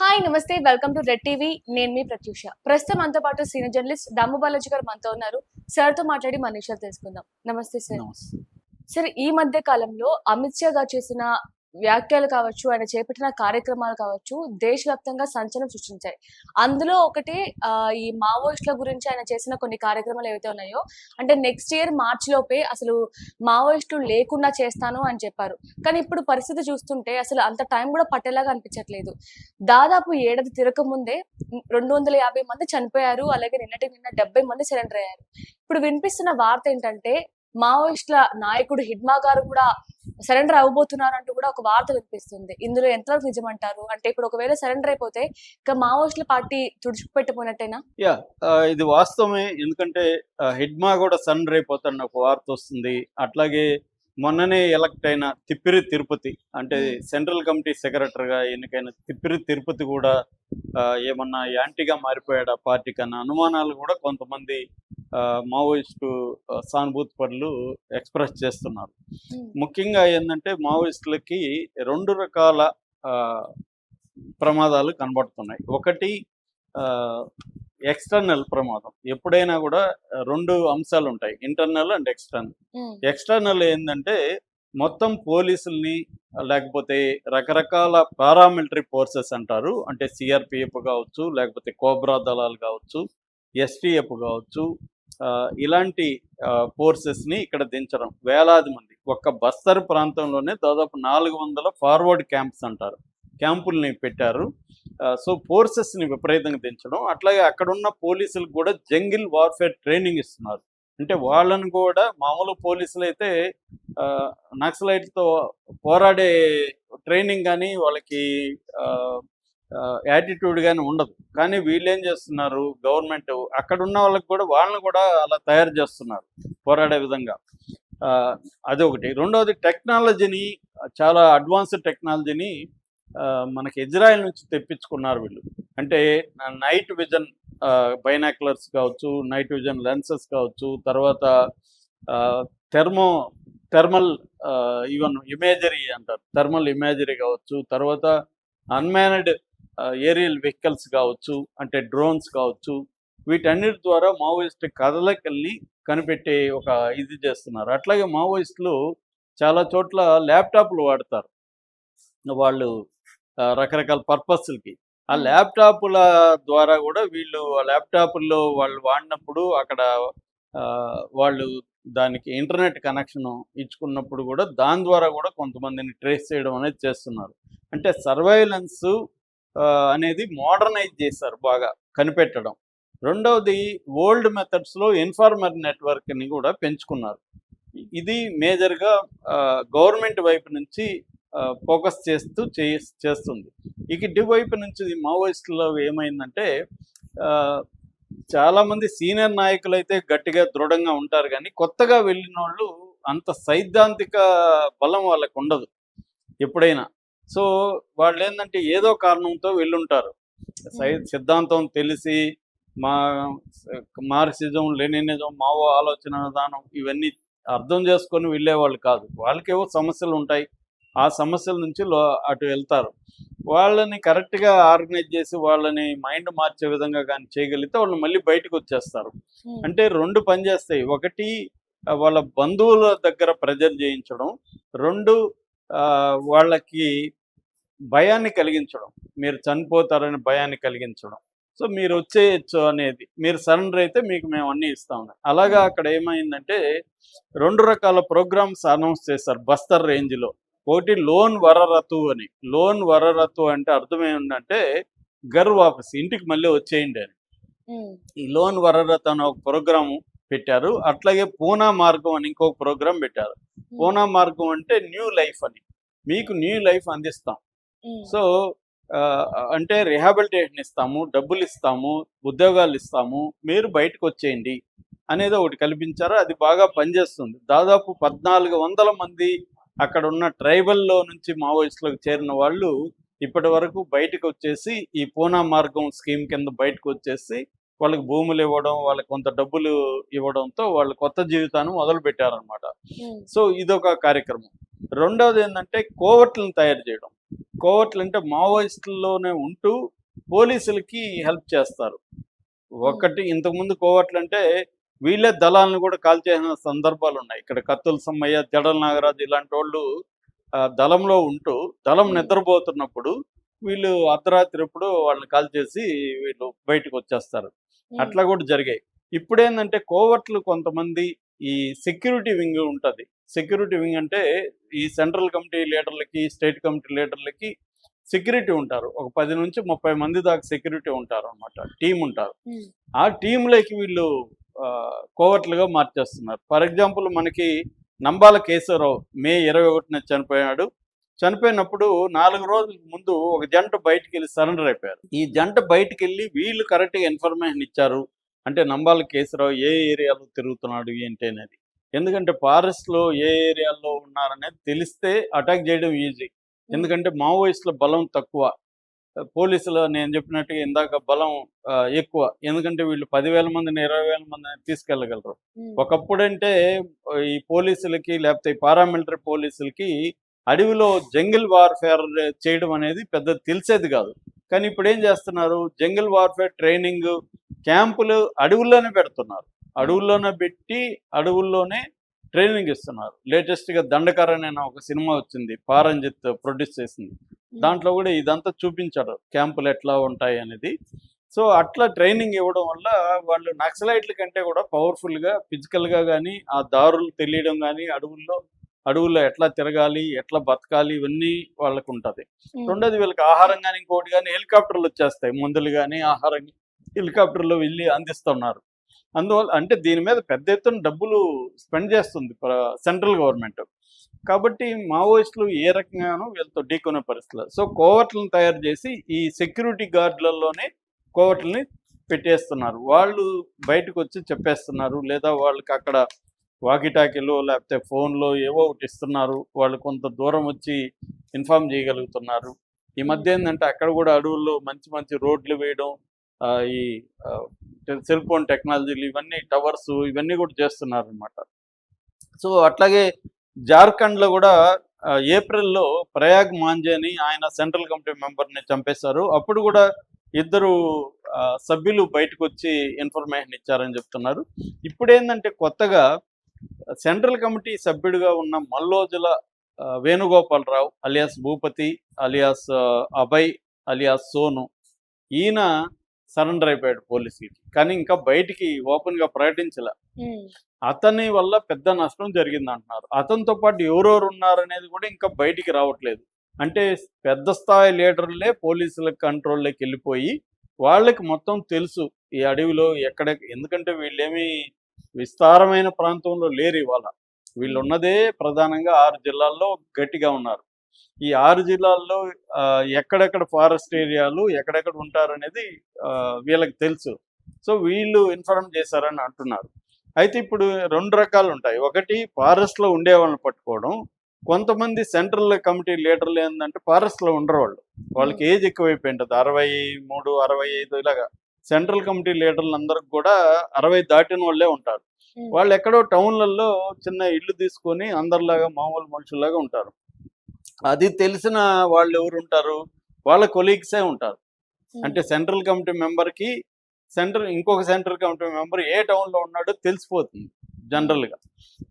Hi నమస్తే welcome to red TV. నేను మీ ప్రత్యూష. ప్రస్తుతం మనతో పాటు సీనియర్ జర్నలిస్ట్ దమ్ము బాలాజీ గారు మనతో ఉన్నారు. సార్తో మాట్లాడి మన విషయాలు తెలుసుకుందాం. నమస్తే సార్. సార్ ఈ మధ్య కాలంలో అమిత్ షా గారు చేసిన వ్యాఖ్యలు కావచ్చు ఆయన చేపట్టిన కార్యక్రమాలు కావచ్చు దేశవ్యాప్తంగా సంచలనం సృష్టించాయి. అందులో ఒకటి ఆ, ఈ మావోయిస్టుల గురించి ఆయన చేసిన కొన్ని కార్యక్రమాలు ఏవైతే ఉన్నాయో అంటే నెక్స్ట్ ఇయర్ మార్చ్ లోపే అసలు మావోయిస్టులు లేకుండా చేస్తాను అని చెప్పారు. కానీ ఇప్పుడు పరిస్థితి చూస్తుంటే అసలు అంత టైం కూడా పట్టేలాగా అనిపించట్లేదు. దాదాపు ఏడాది తిరగక ముందే రెండు వందల యాభై మంది చనిపోయారు అలాగే నిన్నటి నిన్న డెబ్బై మంది సరెండర్ అయ్యారు. ఇప్పుడు వినిపిస్తున్న వార్త ఏంటంటే మావోయిస్టుల నాయకుడు హిడ్మా గారు కూడా సరెండర్ అవ్వబోతున్నారు అంటూ కూడా ఒక వార్త వినిపిస్తుంది. ఇందులో ఎంతవరకు నిజమంటారు? అంటే ఇప్పుడు ఒకవేళ సరెండర్ అయిపోతే ఇక మావోయిస్టుల పార్టీ తుడిచిపెట్టిపోయినట్టేనా యా ఇది వాస్తవమే. ఎందుకంటే హెడ్మా కూడా సన్ అయిపోతాడని ఒక వార్త వస్తుంది. అట్లాగే మొన్ననే ఎలక్ట్ అయిన తిప్పిరి తిరుపతి అంటే. సెంట్రల్ కమిటీ సెక్రటరీగా ఎన్నికైన తిప్పిరి తిరుపతి కూడా ఏమన్నా యాంటీగా మారిపోయాడు ఆ పార్టీకి అన్న అనుమానాలు కూడా కొంతమంది మావోయిస్టు సానుభూతి పరులు ఎక్స్ప్రెస్ చేస్తున్నారు. ముఖ్యంగా ఏంటంటే మావోయిస్టులకి రెండు రకాల ప్రమాదాలు కనబడుతున్నాయి. ఒకటి ఎక్స్టర్నల్ ప్రమాదం. ఎప్పుడైనా కూడా రెండు అంశాలు ఉంటాయి ఇంటర్నల్ అండ్ ఎక్స్టర్నల్. ఎక్స్టర్నల్ ఏంటంటే మొత్తం పోలీసుల్ని లేకపోతే రకరకాల పారామిలిటరీ ఫోర్సెస్ అంటారు. అంటే సిఆర్పిఎఫ్ కావచ్చు లేకపోతే కోబ్రా దళాలు కావచ్చు ఎస్టీఎఫ్ కావచ్చు ఇలాంటి ఫోర్సెస్ని ఇక్కడ దించడం. వేలాది మంది. ఒక్క బస్తర్ ప్రాంతంలోనే దాదాపు నాలుగు వందల ఫార్వర్డ్ క్యాంప్స్ అంటారు. క్యాంపుల్ని పెట్టారు. సో ఫోర్సెస్ని విపరీతంగా దించడం. అట్లాగే అక్కడ ఉన్న పోలీసులకు కూడా జంగిల్ వార్ఫేర్ ట్రైనింగ్ ఇస్తున్నారు. అంటే వాళ్ళని కూడా మామూలు పోలీసులు అయితే ఆ, నక్సలైట్తో పోరాడే ట్రైనింగ్ కానీ వాళ్ళకి యాటిట్యూడ్ కానీ ఉండదు. కానీ వీళ్ళు ఏం చేస్తున్నారు? గవర్నమెంట్ అక్కడ ఉన్న వాళ్ళకి కూడా వాళ్ళని కూడా అలా తయారు చేస్తున్నారు పోరాడే విధంగా. అదొకటి. రెండవది టెక్నాలజీని చాలా అడ్వాన్స్డ్ టెక్నాలజీని మనకి ఇజ్రాయెల్ నుంచి తెప్పించుకున్నారు వీళ్ళు. అంటే నైట్ విజన్ బైనాక్యులర్స్ కావచ్చు నైట్ విజన్ లెన్సెస్ కావచ్చు తర్వాత థెర్మో థెర్మల్ ఈవెన్ ఇమేజరీ అంటారు. థర్మల్ ఇమేజరీ కావచ్చు తర్వాత అన్మానడ్ ఏరియల్ వెహికల్స్ కావచ్చు అంటే డ్రోన్స్ కావచ్చు వీటన్నిటి ద్వారా మావోయిస్ట్ కదలికల్ని కనిపెట్టే ఒక ఇది చేస్తున్నారు. అట్లాగే మావోయిస్టులు చాలా చోట్ల ల్యాప్టాప్లు వాడతారు. వాళ్ళు రకరకాల పర్పస్లకి ఆ. ల్యాప్టాప్ల ద్వారా కూడా వీళ్ళు ఆ ల్యాప్టాప్ల్లో వాళ్ళు వాడినప్పుడు అక్కడ వాళ్ళు దానికి ఇంటర్నెట్ కనెక్షన్ ఇచ్చుకున్నప్పుడు కూడా దాని ద్వారా కూడా కొంతమందిని ట్రేస్ చేయడం అనేది చేస్తున్నారు. అంటే సర్వైలెన్స్ అనేది మోడర్నైజ్ చేశారు బాగా కనిపెట్టడం. రెండవది ఓల్డ్ మెథడ్స్లో ఇన్ఫార్మర్ నెట్వర్క్ని కూడా పెంచుకున్నారు. ఇది మేజర్గా గవర్నమెంట్ వైపు నుంచి ఫోకస్ చేస్తూ చే- చేస్తుంది. ఇక ఇటువైపు నుంచి మావోయిస్టులో ఏమైందంటే చాలామంది సీనియర్ నాయకులు అయితే గట్టిగా దృఢంగా ఉంటారు కానీ కొత్తగా వెళ్ళిన వాళ్ళు అంత సైద్ధాంతిక బలం వాళ్ళకు ఉండదు ఎప్పుడైనా. సో వాళ్ళు ఏంటంటే ఏదో కారణంతో వెళ్ళుంటారు. సై సిద్ధాంతం తెలిసి మా మార్క్సిజం లెనినిజం మావో ఆలోచన విధానం ఇవన్నీ అర్థం చేసుకొని వెళ్ళేవాళ్ళు కాదు. వాళ్ళకేవో సమస్యలు ఉంటాయి ఆ సమస్యల నుంచి లో అటు వెళ్తారు. వాళ్ళని కరెక్ట్గా ఆర్గనైజ్ చేసి వాళ్ళని మైండ్ మార్చే విధంగా కానీ చేయగలిగితే వాళ్ళు మళ్ళీ బయటకు వచ్చేస్తారు. అంటే రెండు పనిచేస్తాయి ఒకటి ఆ, వాళ్ళ బంధువుల దగ్గర ప్రెజర్ చేయించడం. రెండు వాళ్ళకి భయాన్ని కలిగించడం. మీరు చనిపోతారని భయాన్ని కలిగించడం. సో మీరు వచ్చేయచ్చు అనేది. మీరు సరెండర్ అయితే మీకు మేము అన్నీ ఇస్తాం అలాగా అక్కడ ఏమైందంటే రెండు రకాల ప్రోగ్రామ్స్ అనౌన్స్ చేశారు బస్తర్ రేంజ్లో. ఒకటి లోన్ వరరతు అని. లోన్ వరరతు అంటే అర్థం ఏమిటంటే గర్ వాపస్ ఇంటికి మళ్ళీ వచ్చేయండి అని. ఈ లోన్ వరరత్ అని ఒక ప్రోగ్రాము పెట్టారు. అట్లాగే పూనా మార్గం అని ఇంకొక ప్రోగ్రామ్ పెట్టారు. పూనా మార్గం అంటే న్యూ లైఫ్ అని. మీకు న్యూ లైఫ్ అందిస్తాం. సో అంటే రిహాబిలిటేషన్ ఇస్తాము డబ్బులు ఇస్తాము ఉద్యోగాలు ఇస్తాము మీరు బయటకు వచ్చేయండి అనేది ఒకటి కల్పించారు. అది బాగా పనిచేస్తుంది. దాదాపు పద్నాలుగు వందల మంది అక్కడ ఉన్న ట్రైబల్లో నుంచి మావోయిస్టులకు చేరిన వాళ్ళు ఇప్పటి వరకు బయటకు వచ్చేసి ఈ పూనా మార్గం స్కీమ్ కింద బయటకు వచ్చేసి వాళ్ళకి భూములు ఇవ్వడం వాళ్ళకి కొంత డబ్బులు ఇవ్వడంతో వాళ్ళు కొత్త జీవితాన్ని మొదలు పెట్టారనమాట సో ఇదొక కార్యక్రమం. రెండవది ఏంటంటే కోవట్లను తయారు చేయడం. కోవట్లు అంటే మావోయిస్టుల్లోనే ఉంటూ పోలీసులకి హెల్ప్ చేస్తారు. ఒకటి ఇంతకుముందు కోవట్లు అంటే వీళ్ళే దళాలను కూడా కాల్ చేసిన సందర్భాలు ఉన్నాయి ఇక్కడ కత్తుల సమ్మయ్య జడల నాగరాజు ఇలాంటి వాళ్ళు దళంలో ఉంటూ దళం నిద్రపోతున్నప్పుడు వీళ్ళు అర్ధరాత్రి ఎప్పుడు వాళ్ళని కాల్ చేసి వీళ్ళు బయటకు వచ్చేస్తారు. అట్లా కూడా జరిగాయి. ఇప్పుడు ఏంటంటే కోవట్లు కొంతమంది ఈ సెక్యూరిటీ వింగ్ ఉంటుంది. సెక్యూరిటీ వింగ్ అంటే ఈ సెంట్రల్ కమిటీ లీడర్లకి స్టేట్ కమిటీ లీడర్లకి సెక్యూరిటీ ఉంటారు. ఒక పది నుంచి ముప్పై మంది దాకా సెక్యూరిటీ ఉంటారు అనమాట టీం ఉంటారు. ఆ టీంలోకి వీళ్ళు కోవట్లుగా మార్చేస్తున్నారు. ఫర్ ఎగ్జాంపుల్ మనకి నంబాల కేశవరావు మే ఇరవై ఒకటిన చనిపోయాడు. చనిపోయినప్పుడు నాలుగు రోజుల ముందు ఒక జంట బయటికి వెళ్ళి సరెండర్ అయిపోయారు. ఈ జంట బయటికి వెళ్ళి వీళ్ళు కరెక్ట్గా ఇన్ఫర్మేషన్ ఇచ్చారు. అంటే నంబాల కేశవరావు ఏ ఏరియాలో తిరుగుతున్నాడు ఏంటి అనేది. ఎందుకంటే ఫారెస్ట్లో ఏ ఏరియాలో ఉన్నారనేది తెలిస్తే అటాక్ చేయడం ఈజీ. ఎందుకంటే మావోయిస్టుల బలం తక్కువ. పోలీసులు నేను చెప్పినట్టుగా ఇందాక బలం ఎక్కువ. ఎందుకంటే వీళ్ళు పదివేల మందిని ఇరవై వేల మందిని తీసుకెళ్ళగలరు. ఒకప్పుడంటే ఈ పోలీసులకి లేకపోతే ఈ పారామిలిటరీ పోలీసులకి అడవిలో జంగిల్ వార్ఫేర్ చేయడం అనేది పెద్ద తెలిసేది కాదు. కానీ ఇప్పుడు ఏం చేస్తున్నారు? జంగిల్ వార్ఫేర్ ట్రైనింగ్ క్యాంపులు అడవుల్లోనే పెడుతున్నారు. అడవుల్లోనే పెట్టి అడవుల్లోనే ట్రైనింగ్ ఇస్తున్నారు. లేటెస్ట్గా దండకార అనే ఒక సినిమా వచ్చింది. పారంజిత్ ప్రొడ్యూస్ చేసింది. దాంట్లో కూడా ఇదంతా చూపించారు. క్యాంపులు ఎట్లా ఉంటాయి అనేది. సో అట్లా ట్రైనింగ్ ఇవ్వడం వల్ల వాళ్ళు నక్సలైట్ల కంటే కూడా పవర్ఫుల్గా ఫిజికల్గా కానీ ఆ దారులు తెలియడం కానీ అడవుల్లో అడవుల్లో ఎట్లా తిరగాలి ఎట్లా బతకాలి ఇవన్నీ వాళ్ళకు ఉంటుంది. రెండోది వీళ్ళకి ఆహారం కానీ ఇంకోటి కానీ హెలికాప్టర్లు వచ్చేస్తాయి. మందులు కానీ ఆహారం హెలికాప్టర్లో వెళ్ళి అందిస్తున్నారు. అందువల్ల అంటే దీని మీద పెద్ద ఎత్తున డబ్బులు స్పెండ్ చేస్తుంది సెంట్రల్ గవర్నమెంట్. కాబట్టి మావోయిస్టులు ఏ రకంగానూ వీళ్ళతో ఢీకొనే పరిస్థితులు. సో కోవట్లను తయారు చేసి ఈ సెక్యూరిటీ గార్డులలోనే కోవట్లని పెట్టేస్తున్నారు. వాళ్ళు బయటకు వచ్చి చెప్పేస్తున్నారు. లేదా వాళ్ళకి అక్కడ వాకిటాకీలో లేకపోతే ఫోన్లో ఏవో ఒకటి ఇస్తున్నారు. వాళ్ళు కొంత దూరం వచ్చి ఇన్ఫామ్ చేయగలుగుతున్నారు. ఈ మధ్య ఏంటంటే అక్కడ కూడా అడవుల్లో మంచి మంచి రోడ్లు వేయడం ఈ సెల్ ఫోన్ టెక్నాలజీలు ఇవన్నీ టవర్స్ ఇవన్నీ కూడా చేస్తున్నారు అనమాట సో అట్లాగే జార్ఖండ్లో కూడా ఏప్రిల్లో ప్రయాగ్ మాంజేని ఆయన సెంట్రల్ కమిటీ మెంబర్ని చంపేశారు. అప్పుడు కూడా ఇద్దరు ఆ, సభ్యులు బయటకు వచ్చి ఇన్ఫర్మేషన్ ఇచ్చారని చెప్తున్నారు. ఇప్పుడు ఏంటంటే కొత్తగా సెంట్రల్ కమిటీ సభ్యుడిగా ఉన్న Mallojula Venugopal Rao alias Bhupathi alias Abhay alias Sonu ఈయన సరెండర్ అయిపోయాడు పోలీసులకి కానీ ఇంకా బయటికి ఓపెన్గా ప్రకటించలే. ఉమ్. అతని వల్ల పెద్ద నష్టం జరిగింది అంటున్నారు అతనితో పాటు ఎవరెవరు ఉన్నారనేది కూడా ఇంకా బయటికి రావట్లేదు. అంటే పెద్ద స్థాయి లీడర్లే పోలీసుల కంట్రోల్లోకి వెళ్ళిపోయి వాళ్ళకి మొత్తం తెలుసు ఈ అడవిలో ఎక్కడ ఎందుకంటే వీళ్ళేమి విస్తారమైన ప్రాంతంలో లేరు ఇవాళ. వీళ్ళు ఉన్నదే ప్రధానంగా ఆరు జిల్లాల్లో గట్టిగా ఉన్నారు. ఈ ఆరు జిల్లాల్లో ఎక్కడెక్కడ ఫారెస్ట్ ఏరియాలు ఎక్కడెక్కడ ఉంటారనేది ఆ, వీళ్ళకి తెలుసు. సో వీళ్ళు ఇన్ఫార్మ్ చేశారని అంటున్నారు. అయితే ఇప్పుడు రెండు రకాలు ఉంటాయి. ఒకటి ఫారెస్ట్లో ఉండే వాళ్ళని పట్టుకోవడం. కొంతమంది సెంట్రల్ కమిటీ లీడర్లు ఏంటంటే ఫారెస్ట్లో ఉండరు వాళ్ళు వాళ్ళకి ఏజ్ ఎక్కువైపోయి ఉంటుంది అరవై మూడు అరవై ఐదు ఇలాగా. సెంట్రల్ కమిటీ లీడర్లు అందరికి కూడా అరవై దాటిన వాళ్ళే ఉంటారు. వాళ్ళు ఎక్కడో టౌన్లలో చిన్న ఇల్లు తీసుకొని అందరిలాగా మామూలు మనుషుల్లాగా ఉంటారు. అది తెలిసిన వాళ్ళు ఎవరు ఉంటారు? వాళ్ళ కొలీగ్సే ఉంటారు. అంటే సెంట్రల్ కమిటీ మెంబర్కి సెంట్రల్ ఇంకొక సెంట్రల్ కమిటీ మెంబర్ ఏ టౌన్లో ఉన్నాడో తెలిసిపోతుంది జనరల్గా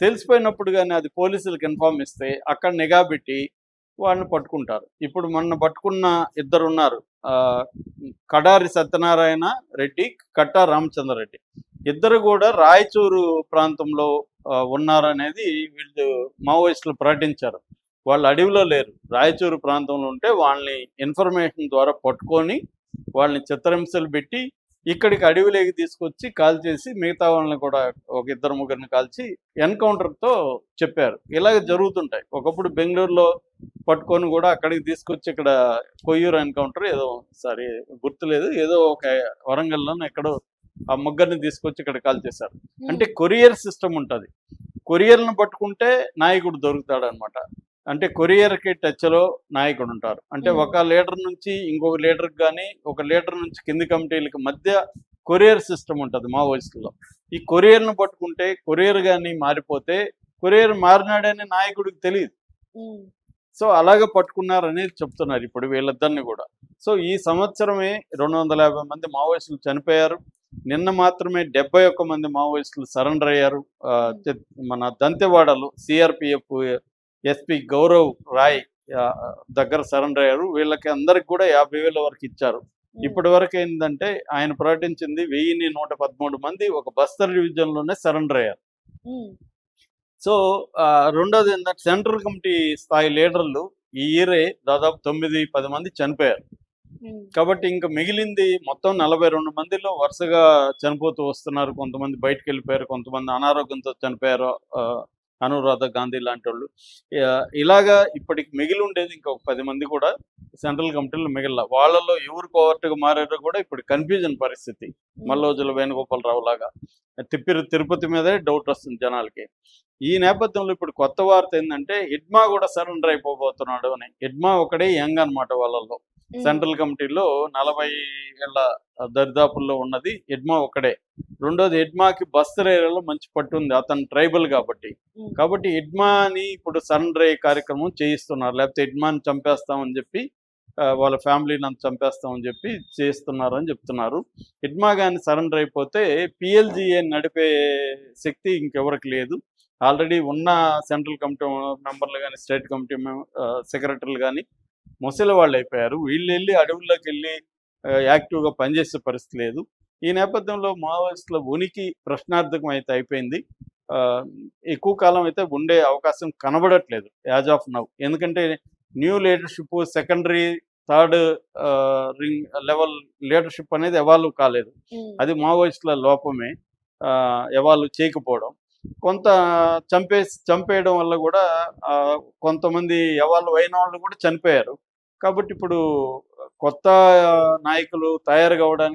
తెలిసిపోయినప్పుడు కానీ అది పోలీసులకు ఇన్ఫార్మ్ ఇస్తే అక్కడ నిఘా పెట్టి వాళ్ళని పట్టుకుంటారు. ఇప్పుడు మొన్న పట్టుకున్న ఇద్దరు ఉన్నారు. ఆ, కడారి సత్యనారాయణ రెడ్డి కట్టా రామచంద్ర రెడ్డి. ఇద్దరు కూడా రాయచూరు ప్రాంతంలో ఉన్నారనేది వీళ్ళు మావోయిస్టులు ప్రకటించారు. వాళ్ళు అడవిలో లేరు. రాయచూరు ప్రాంతంలో ఉంటే వాళ్ళని ఇన్ఫర్మేషన్ ద్వారా పట్టుకొని వాళ్ళని చిత్రహింసలు పెట్టి ఇక్కడికి అడవిలోకి తీసుకొచ్చి కాల్ చేసి మిగతా వాళ్ళని కూడా ఒక ఇద్దరు ముగ్గురిని కాల్చి ఎన్కౌంటర్తో చెప్పారు. ఇలాగ జరుగుతుంటాయి. ఒకప్పుడు బెంగళూరులో పట్టుకొని కూడా అక్కడికి తీసుకొచ్చి ఇక్కడ కొయ్యూరు ఎన్కౌంటర్ ఏదో సారీ గుర్తులేదు. ఏదో ఒక వరంగల్లోనే ఎక్కడో ఆ ముగ్గురిని తీసుకొచ్చి ఇక్కడ కాల్ చేశారు. అంటే కొరియర్ సిస్టమ్ ఉంటుంది. కొరియర్ను పట్టుకుంటే నాయకుడు దొరుకుతాడు అనమాట అంటే కొరియర్కి టచ్లో నాయకుడు ఉంటారు. అంటే. ఒక లీడర్ నుంచి ఇంకొక లీడర్కి కానీ ఒక లీడర్ నుంచి కింది కమిటీలకి మధ్య కొరియర్ సిస్టమ్ ఉంటుంది మావోయిస్టులో ఈ కొరియర్ను పట్టుకుంటే కొరియర్ కానీ మారిపోతే కొరియర్ మారినాడని నాయకుడికి తెలియదు. సో అలాగే పట్టుకున్నారనేది చెప్తున్నారు ఇప్పుడు వీళ్ళిద్దరిని కూడా. సో ఈ సంవత్సరమే రెండు వందల యాభై మంది మావోయిస్టులు చనిపోయారు. నిన్న మాత్రమే డెబ్బై ఒక్క మంది మావోయిస్టులు సరెండర్ అయ్యారు. మన దంతెవాడలో సిఆర్పిఎఫ్ ఎస్పి గౌరవ్ రాయ్ దగ్గర సరెండర్ అయ్యారు. వీళ్ళకి అందరికి కూడా యాభై వేల వరకు ఇచ్చారు. ఇప్పటి వరకు ఏంటంటే ఆయన ప్రకటించింది వెయ్యిన్ని నూట పదమూడు మంది ఒక బస్తర్ డివిజన్లోనే సరెండర్ అయ్యారు. సో రెండోది ఏంటంటే సెంట్రల్ కమిటీ స్థాయి లీడర్లు ఈ ఇయరే దాదాపు తొమ్మిది పది మంది చనిపోయారు. కాబట్టి ఇంకా మిగిలింది మొత్తం నలభై రెండు మందిలో వరుసగా చనిపోతూ వస్తున్నారు. కొంతమంది బయటకు వెళ్ళిపోయారు కొంతమంది అనారోగ్యంతో చనిపోయారు. అనురాధ గాంధీ లాంటి వాళ్ళు ఇలాగా ఇప్పటికి మిగిలి ఉండేది ఇంకొక పది మంది కూడా సెంట్రల్ కమిటీలో మిగిలిన వాళ్ళలో ఎవరు కోవర్ట్గా మారారో కూడా ఇప్పుడు కన్ఫ్యూజన్ పరిస్థితి. మల్లోజుల వేణుగోపాలరావు లాగా. తిప్పిరి తిరుపతి మీదే డౌట్ వస్తుంది జనాలకి. ఈ నేపథ్యంలో ఇప్పుడు కొత్త వార్త ఏంటంటే ఎడ్మా కూడా సరెండర్ అయిపోబోతున్నాడు అని. ఎడ్మా ఒకడే యంగ్ అన్నమాట వాళ్ళలో ఉమ్, సెంట్రల్ కమిటీలో నలభై ఏళ్ళ దరిదాపుల్లో ఉన్నది ఎడ్మా ఒక్కడే. రెండోది ఎడ్మాకి బస్తర్ ఏరియాలో మంచి పట్టు ఉంది అతను ట్రైబల్ కాబట్టి. కాబట్టి ఎడ్మాని ఇప్పుడు సరెండర్ అయ్యే కార్యక్రమం చేయిస్తున్నారు లేకపోతే ఎడ్మాని చంపేస్తామని చెప్పి వాళ్ళ ఫ్యామిలీని అంత చంపేస్తామని చెప్పి చేస్తున్నారు అని చెప్తున్నారు. ఎడ్మా కానీ సరెండర్ అయిపోతే పిఎల్జిఏ నడిపే శక్తి ఇంకెవరికి లేదు. ఆల్రెడీ ఉన్న సెంట్రల్ కమిటీ మెంబర్లు కానీ స్టేట్ కమిటీ సెక్రటరీలు కానీ ముసలి వాళ్ళు అయిపోయారు. వీళ్ళు వెళ్ళి అడవుల్లోకి వెళ్ళి యాక్టివ్గా పనిచేసే పరిస్థితి లేదు. ఈ నేపథ్యంలో మావోయిస్టుల ఉనికి ప్రశ్నార్థకం అయితే అయిపోయింది ఎక్కువ కాలం అయితే ఉండే అవకాశం కనబడట్లేదు యాజ్ ఆఫ్ నవ్ ఎందుకంటే new leadership secondary third ring level leadership అనేది ఎవాల్వ్ కాలేదు. అది మావోయిస్టుల లోపమే ఎవాల్వ్ చేయకపోవడం. కొంత చంపేసి చంపేయడం వల్ల కూడా కొంతమంది ఎవాల్వ్ అయిన వాళ్ళు కూడా చనిపోయారు. కాబట్టి ఇప్పుడు కొత్త నాయకులు తయారు కావడానికి